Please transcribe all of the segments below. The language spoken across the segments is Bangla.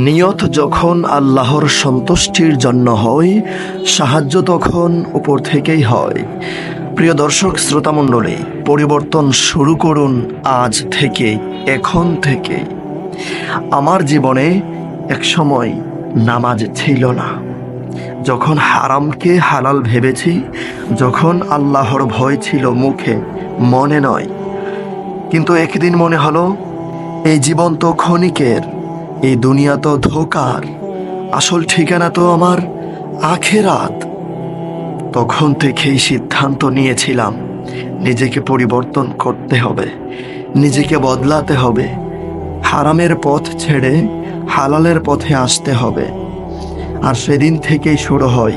নিয়ত যখন আল্লাহর সন্তুষ্টির জন্য হয়, সাহায্য তখন উপর থেকেই হয়। প্রিয় দর্শক, শ্রোতামণ্ডলী, পরিবর্তন শুরু করুন আজ থেকে, এখন থেকে। আমার জীবনে এক সময় নামাজ ছিল না। যখন হারামকে হালাল ভেবেছি, যখন আল্লাহর ভয় ছিল মুখে, মনে নয়। কিন্তু একদিন মনে হলো, এই জীবন তো ক্ষণিকের এই দুনিয়া তো ধোকার। আসল ঠিকানা তো আমার আখেরাত। তখন থেকেই সিদ্ধান্ত নিয়েছিলাম, নিজেকে পরিবর্তন করতে হবে, নিজেকে বদলাতে হবে, হারামের পথ ছেড়ে হালালের পথে আসতে হবে। আর সেদিন থেকেই শুরু হয়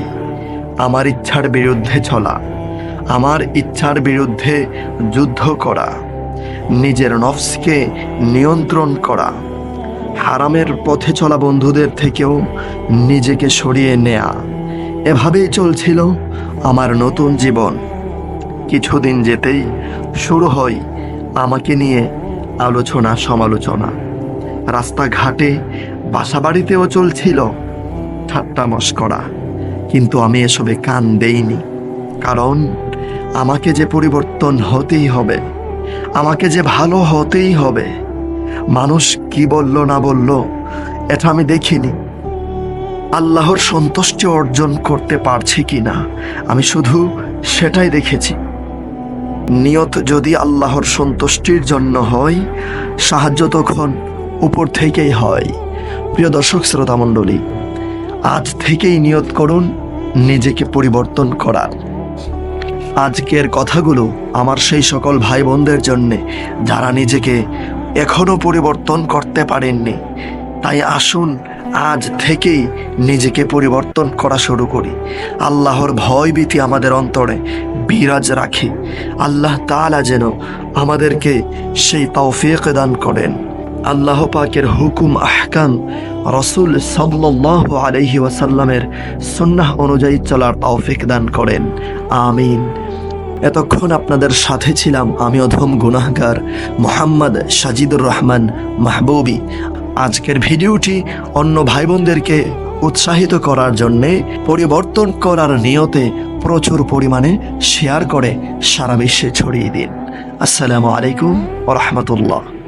আমার ইচ্ছার বিরুদ্ধে চলা, আমার ইচ্ছার বিরুদ্ধে যুদ্ধ করা, নিজের নফসকে নিয়ন্ত্রণ করা। হারামের পথে চলা বন্ধুদের থেকেও নিজেকে সরিয়ে নেয়া। এভাবেই চলছিল আমার নতুন জীবন। কিছুদিন যেতেই শুরু হয় আমাকে নিয়ে আলোচনা সমালোচনা রাস্তাঘাটে বাসাবাড়িতেও চলছিল ঠাট্টা মস্করা, কিন্তু আমি এসবে কান দেইনি। কারণ আমাকে যে পরিবর্তন হতেই হবে, আমাকে যে ভালো হতেই হবে মানুষ কি বলল, না বলল, এটা আমি দেখিনি। আল্লাহর সন্তুষ্টি অর্জন করতে পারছি কি না আমি শুধু সেটাই দেখেছি। নিয়ত যদি আল্লাহর সন্তুষ্টির জন্য হয়, সাহায্য তখন উপর থেকেই হয়। প্রিয় দর্শক শ্রোতা মণ্ডলী আজ থেকেই নিয়ত করুন, নিজেকে পরিবর্তন করার। আজকের কথাগুলো আমার সেই সকল ভাই বোনদের জন্যে, যারা নিজেকে এখনও পরিবর্তন করতে পারেননি। তাই আসুন, আজ থেকেই নিজেকে পরিবর্তন করা শুরু করি। আল্লাহর ভয় ভীতি আমাদের অন্তরে বিরাজ রাখি। আল্লাহ তাআলা যেন আমাদেরকে সেই তৌফিক দান করেন। আল্লাহ পাকের হুকুম, আহকাম, রসুল সাল্লাহ আলহি ওয়াসাল্লামের সুন্নাহ অনুযায়ী চলার তৌফিক দান করেন। আমিন। এতক্ষণ আপনাদের সাথে ছিলাম আমি অধম গুনাহগার মোহাম্মদ সাজিদুর রহমান মাহবুবি। আজকের ভিডিওটি অন্য ভাই বোনদেরকে উৎসাহিত করার জন্যে পরিবর্তন করার নিয়তে প্রচুর পরিমাণে শেয়ার করে সারা বিশ্বে ছড়িয়ে দিন। আসসালামু আলাইকুম রহমতুল্লাহ।